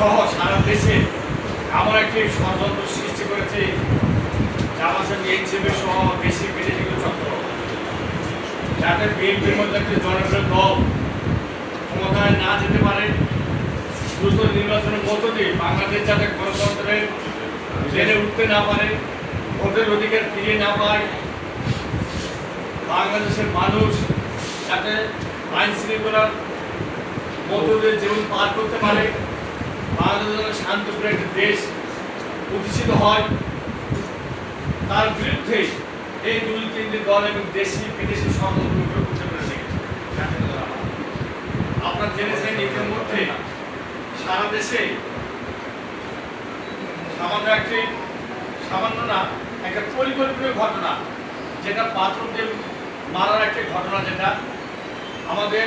সহ সারা দেশে এমন একটি ষড়যন্ত্র সৃষ্টি করেছে জামাতের এনসিপি সহ বেশি বিরোধী চক্র। যাতে বিএনপির মধ্যে একটি জনপ্রিয় দল ক্ষমতায় না যেতে পারে, দ্রুত নির্বাচনের মধ্য দিয়ে বাংলাদেশ যাতে গণতন্ত্রের জেনে উঠতে না পারে, ভোটের অধিকার ফিরিয়ে না পায়, বাংলাদেশের মানুষ যাতে আইন শৃঙ্খলার মধ্য দিয়ে জীবন পার করতে পারে বাংলাদেশ যেন শান্তিপূর্ণ একটি দেশ প্রতিষ্ঠিত হয়। তার বিরুদ্ধে এই দুই তিনটি দল এবং দেশি, বিদেশি ষড়যন্ত্র করতে পেরে লেগেছে। আপনার জেনেছেন ইতিমধ্যে সারা দেশে সামান্য একটি, সামান্য না, একটা পরিকল্পিত ঘটনা, যেটা বাথরুমদের মারার একটি ঘটনা, যেটা আমাদের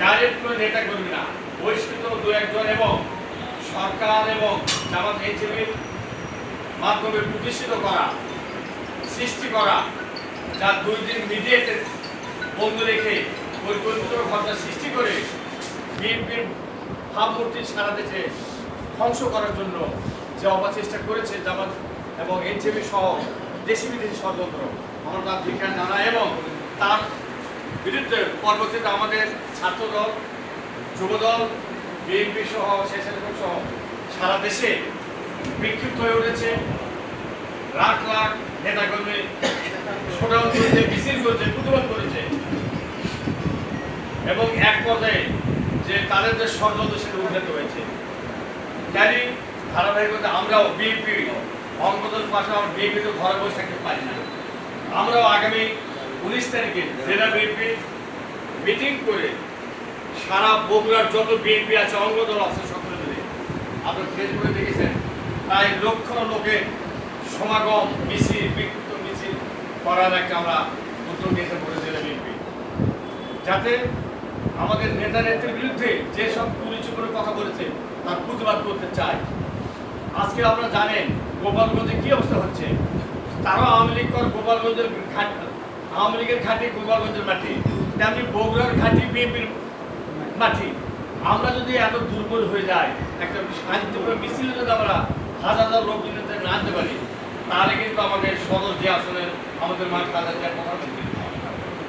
ডাইরেক্ট কোনো নেতা কর্মী না বহিষ্কৃত দু একজন এবং সরকার এবং জামাত এনসিপির মাধ্যমে প্রতিষ্ঠিত করা, সৃষ্টি করা, যা দুই দিন মিডিয়েটে বন্ধ রেখে পরিকল্পিত ঘটনা সৃষ্টি করে বিএনপির ভাবমূর্তি সারা দেশে ধ্বংস করার জন্য যে অপচেষ্টা করেছে জামাত এবং এনসিপি সহ দেশি বিদেশি ষড়যন্ত্র আমরা তার বিজ্ঞান জানা এবং তার বিরুদ্ধে পরবর্তীতে আমাদের ছাত্রদল, যুবদল বিএনপি সহ, স্বেচ্ছাসেবক সহ সারা দেশে বিক্ষিপ্ত হয়ে উঠেছে। লাখ লাখ নেতাকর্মী শোডাউন করেছে, মিছিল করেছে প্রতিবাদ করেছে। এবং এক পর্যায়ে যে তাদের যে ষড়যন্ত্র সেটা উন্নত হয়েছে। জানি ধারাবাহিকতা আমরাও বিএনপি, অঙ্গদল পাশে আমরা বিএনপি তো ঘরে বসে থাকতে পারি না। আমরাও আগামী উনিশ তারিখে জেলা বিএনপি মিটিং করে সারা বগুড়ার যত বিএনপি আছে, অঙ্গদল আছে, সকলে মিলে। আপনার ফেসবুকে দেখেছেন, প্রায় লক্ষ লোকের সমাগম, মিছিল বিক্ষিপ্ত মিছিল করার একটা আমরা উদ্যোগ নিয়েছে বলে জেলা বিএনপি যাতে আমাদের নেতা নেত্রীর বিরুদ্ধে যেসব কুরুচিপূর্ণ কথা বলেছে, তার প্রতিবাদ করতে চায়। আজকে আপনারা জানেন, গোপালগঞ্জে কি অবস্থা হচ্ছে? তারা আওয়ামী লীগ কর গোপালগঞ্জের ঘাট, আওয়ামী লীগের ঘাটি গোপালগঞ্জের মাটি। তেমনি বগুড়ার ঘাটি বিএনপির মাটি আমরা যদি এত দুর্বল হয়ে যাই, একটা শান্তিপূর্ণ মিছিল যদি আমরা হাজার হাজার লোক যদি না আনতে পারি, তাহলে কিন্তু আমাদের সদর যে আসলে আমাদের মাঠ কাজের যে কথা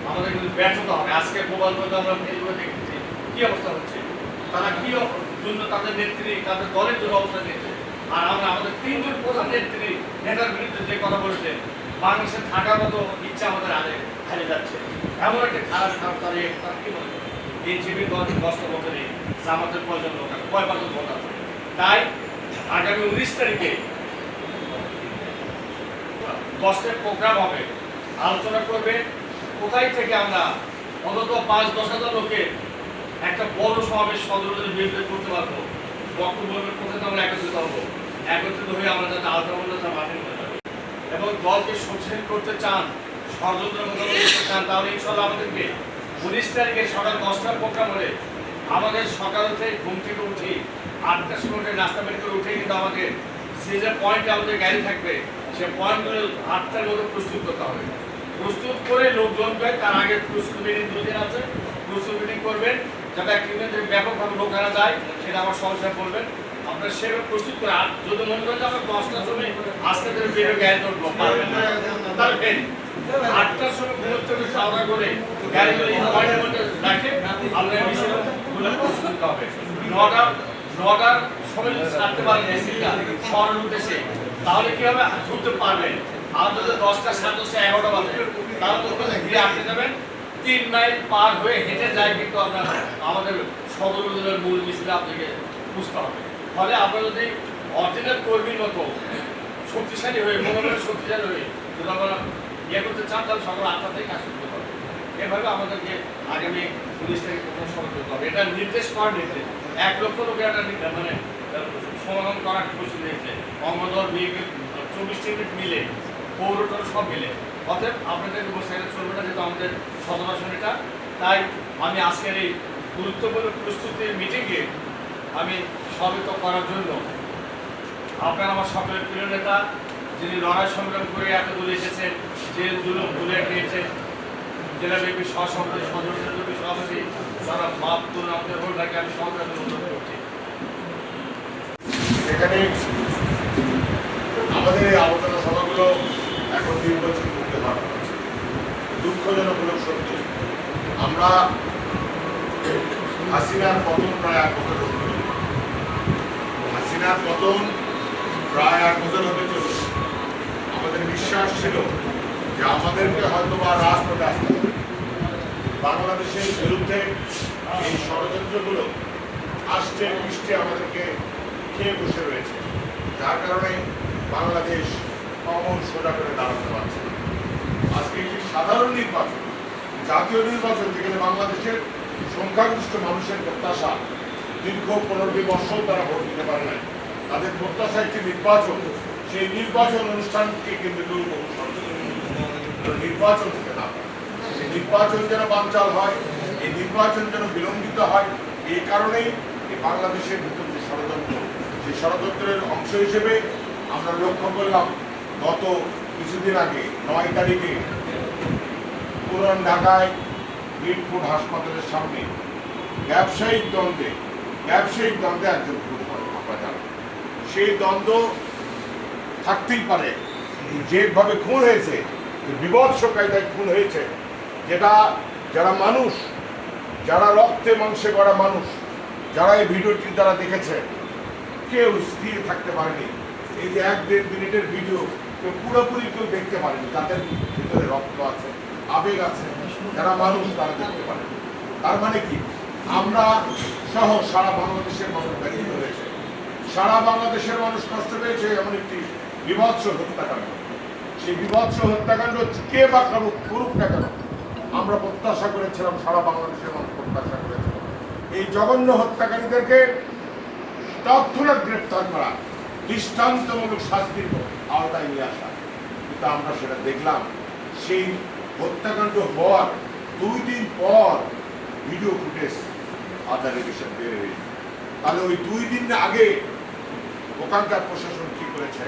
আমাদের কিন্তু ব্যর্থতা হবে। আজকে গোপালগঞ্জ আমরা ফেসবুকে দেখতেছি কি অবস্থা হচ্ছে? তারা কি জন্য তাদের নেত্রী, তাদের দলের জন্য অবস্থা নিয়েছে? আর আমরা আমাদের তিনজন প্রধান নেত্রী, নেতার বিরুদ্ধে যে কথা বলেছে, বাংলাদেশে থাকার মতো ইচ্ছা আমাদের হারে হারিয়ে যাচ্ছে। এমন একটা খারাপ খারাপ তারা কি বলে? এই জিবি দশ দশটা বছরে জামাতের প্রয়োজন লোক কয় পাঁচজন ভোট আছে? তাই আগামী উনিশ তারিখে দশটার প্রোগ্রাম হবে, আলোচনা করবে, কোথায় থেকে আমরা অন্তত পাঁচ, দশ হাজার লোকের একটা বড় সমাবেশ সদরের বিরুদ্ধে করতে পারব? বক্তব্য কোথায় আমরা একত্রিত হব? একত্রিত হয়ে আমরা যাতে আলোচনা মাঠে এবং দলকে শক্তিশালী করতে চান, ষড়যন্ত্র করতে চান, তাহলে ইনশাল্লাহ আমাদেরকে উনিশ তারিখে সকাল দশটার প্রোগ্রাম হলে আমাদের সকাল থেকে ঘুম থেকে উঠি আটটার সময় উঠে নাস্তা বের করে উঠে কিন্তু আমাদের যে যে পয়েন্ট আমাদের গাড়ি থাকবে, সে পয়েন্টগুলো আটটার মধ্যে প্রস্তুত করতে হবে। প্রস্তুত করে লোকজন পায় তার আগে প্রস্তুত মিটিং দুদিন আছে। প্রস্তুত মিটিং করবেন, যাতে একদিনের ব্যাপকভাবে লোক আনা যায়, সেটা আমার সমস্যা বলবেন। আপনার সেভাবে প্রস্তুত করে, আর যদি মনে করেন আমরা দশটার সময় আস্তে করে বেরো গাড়ি ধরবো পারবেন আটটার সময় ঘুমোর থেকে খাওয়া করে গাড়িগুলো এই পয়েন্টের মধ্যে রাখে আপনার মিছিলগুলো প্রস্তুত করতে হবে নটা নটার সময় যদি পারেন মিছিলটা শহরের উদ্দেশ্যে তাহলে কি হবে পারবেন দশটা সাড়ে এগারোটা বাজে তাহলে তো ওখানে ঘিরে আটকে যাবেন তিন মাইল পার হয়ে হেঁটে যায় কিন্তু আপনার আমাদের সদর উপজেলার মূল মিছিলে আপনাকে বুঝতে হবে ফলে আমরা যদি অরিজিনাল কর্মীর মতো শক্তিশালী হয়ে শক্তিশালী হয়ে যদি আমরা ইয়ে করতে চান, তাহলে সকাল আটটা থেকে হবে এভাবে আমাদেরকে আগামী পুলিশ থেকে প্রথম সমাধান করতে হবে, এটা নির্দেশ করার নির্দেশ এক লক্ষ লোকের একটা মানে সমাধান করার প্রস্তুত নিয়েছে অঙ্গদল বিএপি চব্বিশ মিনিট মিলে পৌরটর সব মিলে। অতএব আপনাদেরকে বসে থাকলে চলবে না যেহেতু আমাদের সদর আসনটা তাই আমি আজকের এই গুরুত্বপূর্ণ প্রস্তুতির মিটিংয়ে আমি স্বাগত করার জন্য আপনার আমার সকলের প্রিয় নেতা, যিনি লড়াই সংগ্রাম করে এত দূরে এসেছেন, জেল জুলুম ভুলে গিয়েছেন সহসভাপতি সভাপতি হোল্ডারকে আমি সহকারে অনুরোধ করছি। এখানে আমাদের এই আলোচনা সভাগুলো এখন নির্বাচন করতে পারা হচ্ছে দুঃখজনক হলেও সত্য। আমরা হাসিনার পতন প্রায় এক বছর হাসিনার পতন প্রায় এক বছর হতে চলল আমাদের বিশ্বাস ছিল যে আমাদেরকে হয়তো বা রাজপথে আসতে বাংলাদেশের বিরুদ্ধে এই ষড়যন্ত্রগুলো আসছে পৃষ্ঠে আমাদেরকে খেয়ে বসে রয়েছে। যার কারণে বাংলাদেশ কমন সোজা করে দাঁড়াতে পারছে আজকে একটি সাধারণ নির্বাচন, জাতীয় নির্বাচন, যেখানে বাংলাদেশের সংখ্যাগরিষ্ঠ মানুষের প্রত্যাশা দীর্ঘ পনেরোটি বছর তারা ভোট দিতে পারে না তাদের প্রত্যাশা একটি নির্বাচন, সেই নির্বাচন অনুষ্ঠানকে কেন্দ্র করে অনুসরণ করে। তো নির্বাচন থেকে না নির্বাচন যেন বানচাল হয়, এই নির্বাচন যেন বিলম্বিত হয়, এই কারণেই এই বাংলাদেশের ভিতর যে ষড়যন্ত্র, সেই ষড়যন্ত্রের অংশ হিসেবে আমরা লক্ষ্য করলাম, গত কিছুদিন আগে, নয় তারিখে, পুরান ঢাকায় মিটফুট হাসপাতালের সামনে ব্যবসায়িক দ্বন্দ্বে ব্যবসায়িক দ্বন্দ্বে একজন খুন হয় সেই দ্বন্দ্ব থাকতেই পারে, যেভাবে খুন হয়েছে বিভৎস কায়দায় খুন হয়েছে যেটা যারা মানুষ, যারা রক্তে মাংসে করা মানুষ, যারা এই ভিডিওটি তারা দেখেছে, কেউ স্থির থাকতে পারেনি। এই যে এক দেড় মিনিটের ভিডিও, কেউ পুরোপুরি কেউ দেখতে পারেনি। তাদের ভিতরে রক্ত আছে, আবেগ আছে, যারা মানুষ তারা দেখতে পারে। তার মানে কি? আমরা সহ সারা বাংলাদেশের মানুষ ব্যতীত হয়েছে। সারা বাংলাদেশের মানুষ কষ্ট পেয়েছে এমন একটি বিভৎস হত্যাকাণ্ড। সেই বিভৎস হত্যাকাণ্ড কে বা করুক করুক না কেন? আমরা প্রত্যাশা করেছিলাম সারা বাংলাদেশের মানুষ প্রত্যাশা করেছিল। এই জঘন্য হত্যাকারীদেরকে তৎক্ষণাৎ গ্রেপ্তার করা, দৃষ্টান্তমূলক শাস্তির আওতায় নিয়ে আসা। কিন্তু আমরা সেটা দেখলাম, সেই হত্যাকাণ্ড হওয়ার দুই দিন পর ভিডিও ফুটেজ আধারে বিষয় বের হয়েছে তাহলে ওই দুই দিন আগে ওখানকার প্রশাসন কি করেছে?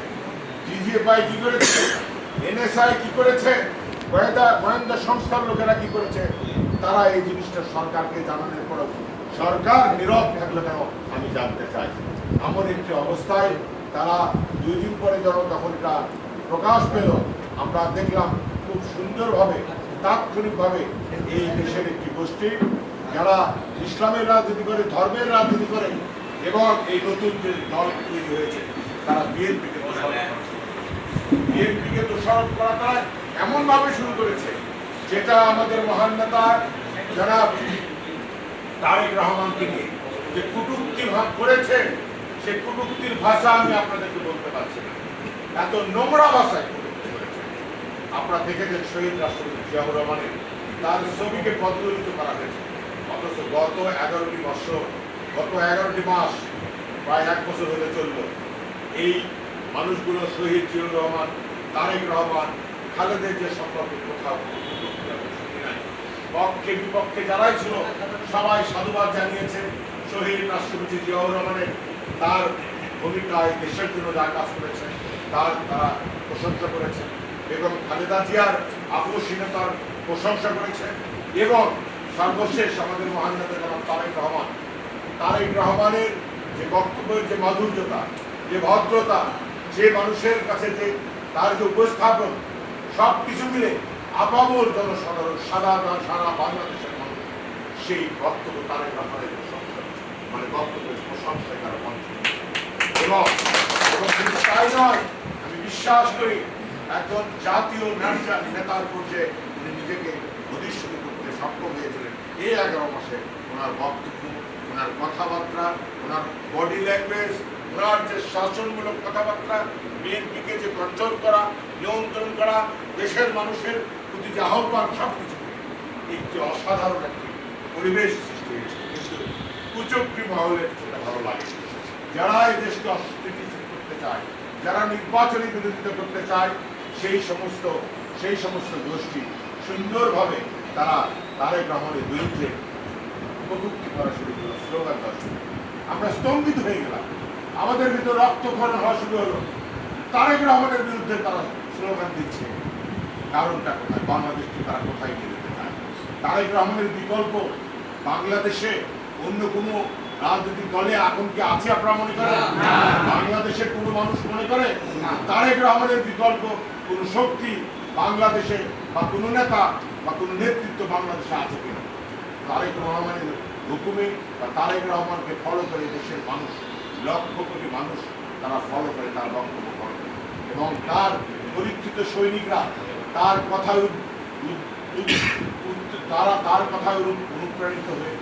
ডিজিএফআই কি করেছে? এনএসআই কি করেছে? গোয়েন্দা গোয়েন্দা সংস্থার লোকেরা কি করেছে? তারা এই জিনিসটা সরকারকে জানানোর পরেও সরকার নীরব থাকলে কেন? আমি জানতে চাই। এমন একটি অবস্থায় তারা দুই দিন পরে যখন তখন এটা প্রকাশ পেল, আমরা দেখলাম খুব সুন্দরভাবে, তাৎক্ষণিকভাবে এই দেশের একটি গোষ্ঠী, যারা ইসলামের রাজনীতি করে, ধর্মের রাজনীতি করে, এবং এই নতুন যে দল তৈরি হয়েছে, তারা বিএনপিকে বিএনপিকে দোষারোপ করা তারা এমনভাবে শুরু করেছে, যেটা আমাদের মহান নেতা যারা তারেক রহমানকে নিয়ে, যে কুটুক্তি ভাগ করেছেন সে কুটুক্তির ভাষা আমি আপনাদেরকে বলতে পারছি না। এত নোংরা ভাষায় আপনারা দেখেছেন শহীদ রাষ্ট্রপতি জিয়াউর রহমানের, তার ছবিকে প্রজ্বলিত করা হয়েছে। অথচ গত এগারোটি বছর, গত এগারোটি মাস, প্রায় এক বছর হতে চলল। এই মানুষগুলো শহীদ জিয়াউর রহমান, তারেক রহমান খালেদের যে সম্পর্কে কোথাও। পক্ষে বিপক্ষে যারাই ছিল, সবাই সাধুবাদ জানিয়েছে শহীদ রাষ্ট্রপতি জিয়াউর রহমানের তার ভূমিকায় দেশের জন্য যা কাজ করেছে, তার তারা প্রশংসা করেছে এবং খালেদা জিয়ার আকর্ষণীয়তার প্রশংসা করেছে এবং সর্বশেষ আমাদের মহান নেতা জনাব তারেক রহমান তারেক রহমানের যে বক্তব্যের যে মাধুর্যতা, যে ভদ্রতা, যে মানুষের কাছে যে তার যে উপস্থাপন সব কিছু মিলে আপামর জনসাধারণ সারা সারা বাংলাদেশের মানুষ সেই বক্তব্য রহমানের প্রশংসা মানে বক্তব্যের প্রশংসায় তারা মঞ্চ এবং শুধু তাই নয়, আমি বিশ্বাস করি একজন জাতীয় নেতা, নেতার পর্যায়ে উনি নিজেকে প্রতিষ্ঠিত করতে সক্ষম হয়েছিলেন এই এগারো মাসে। ওনার বক্তব্য, ওনার কথাবার্তা, ওনার বডি ল্যাঙ্গুয়েজ ওনার যে শাসনমূলক কথাবার্তা, বিএনপিকে যে কন্ট্রোল করা, নিয়ন্ত্রণ করা, দেশের মানুষের প্রতি যে আহ্বান সব কিছু একটি অসাধারণ একটি পরিবেশ সৃষ্টি হয়েছে। কিন্তু কুচক্রি মহলে সেটা ভালো লাগে। যারা এই দেশকে অস্থিতিশীল করতে চায়, যারা নির্বাচনী বিরোধিতা করতে চায়, সেই সমস্ত সেই সমস্ত গোষ্ঠী সুন্দরভাবে তারা তারেক রহমানের বিরুদ্ধে কটুক্তি করা শুরু করল, স্লোগান দেওয়া। আমরা স্তম্ভিত হয়ে গেলাম। আমাদের ভিতর রক্তক্ষরণ হওয়া শুরু হলো। তারেক রহমানের বিরুদ্ধে তারা স্লোগান দিচ্ছে। কারণটা কোথায়? বাংলাদেশকে তারা কোথায় নিয়ে যেতে চায়? তারেক রহমানের বিকল্প। বাংলাদেশে অন্য কোনো রাজনৈতিক দলে এখন কি আছে আপনারা মনে করেন? বাংলাদেশের কোনো মানুষ মনে করে? তারেক রহমানের বিকল্প। কোনো শক্তি বাংলাদেশে বা কোনো নেতা বা কোনো নেতৃত্ব বাংলাদেশে আছে কিনা? তারেক রহমানের হুকুমে বা তারেক রহমানকে ফলো করে দেশের মানুষ লক্ষ কোটি মানুষ তারা ফলো করে, তার বক্তব্য করে। এবং তার পরীক্ষিত সৈনিকরা তার কথায় তারা তার কথায় অনু- অনুপ্রাণিত হয়ে,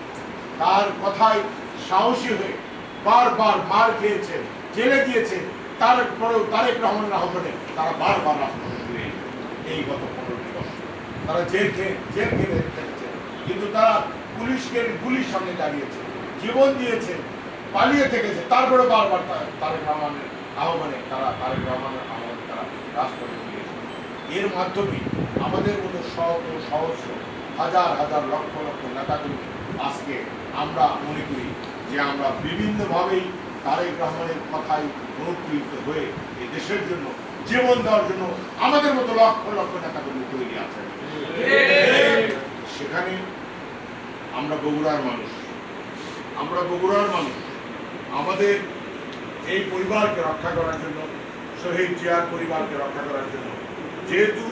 তার কথায় সাহসী হয়ে বারবার মার খেয়েছে, জেলে দিয়েছে তার পরেও তারেক রহমানের আহ্বানে তারা বারবার এই গত পনেরোটি বছর তারা জেল খেয়ে জেল খেয়ে কিন্তু তারা পুলিশকে পুলিশ সামনে দাঁড়িয়েছে, জীবন দিয়েছে পালিয়ে থেকেছে তারপরে বারবার তারেক রহমানের আহ্বানে তারা তারেক রহমানের আহ্বানে তারা ফিরেছে এর মাধ্যমে আমাদের মতো শত সহস্র হাজার হাজার লক্ষ লক্ষ নেতাগুলি আজকে আমরা মনে করি যে আমরা বিভিন্নভাবেই তারেক রহমানের কথায় অনুপ্রেরিত হয়ে এ দেশের জন্য, জীবন দেওয়ার জন্য আমাদের মতো লক্ষ লক্ষ নেতাগুলি তৈরি আছে সেখানে আমরা বগুড়ার মানুষ। আমরা বগুড়ার মানুষ। আমাদের এই পরিবারকে রক্ষা করার জন্য শহীদ জিয়ার পরিবারকে রক্ষা করার জন্য। যেহেতু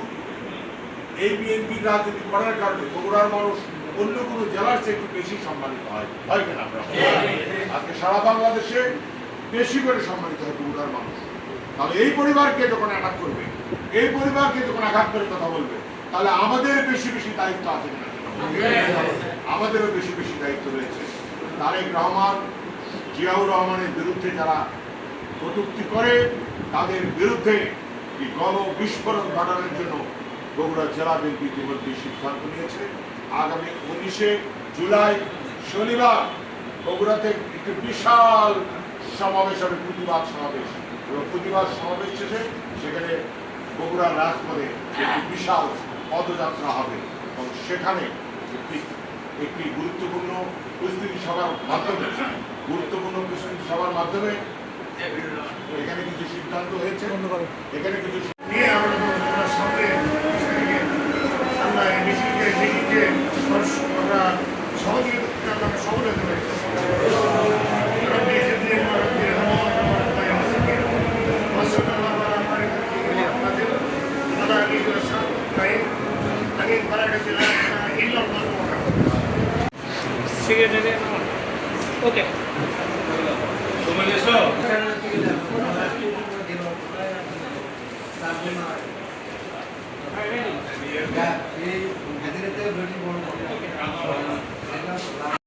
এই বিএনপি রাজনীতি করার কারণে বগুড়ার মানুষ অন্য কোনো জেলার চেয়ে একটু বেশি সম্মানিত হয়। হয় কিনা আজকে সারা বাংলাদেশে বেশি করে সম্মানিত হয় বগুড়ার মানুষ। তাহলে এই পরিবারকে যখন অ্যাটাক করবে এই পরিবারকে যখন আঘাত করে কথা বলবে তাহলে আমাদের বেশি বেশি দায়িত্ব আছে কিনা? আমাদেরও বেশি বেশি দায়িত্ব রয়েছে। তারেক রহমান জিয়াউর রহমানের বিরুদ্ধে যারা কটূক্তি করে, তাদের বিরুদ্ধে এই গণ বিস্ফোরণ ঘটানোর জন্য বগুড়া জেলা বিএনপি ইতিমধ্যে সিদ্ধান্ত নিয়েছে। আগামী উনিশে জুলাই শনিবার বগুড়াতে একটি বিশাল সমাবেশ হবে, প্রতিবাদ সমাবেশ। এবং প্রতিবাদ সমাবেশ শেষে সেখানে বগুড়ার রাজপথে একটি বিশাল পদযাত্রা হবে। এবং সেখানে একটি গুরুত্বপূর্ণ প্রস্তুতি সভার মাধ্যমে। গুরুত্বপূর্ণ প্রস্তুতি সভার মাধ্যমে এখানে কিছু সিদ্ধান্ত হয়েছে। এখানে কিছু নিয়ে আমরা সঙ্গে আমরা মিছিলকে আমরা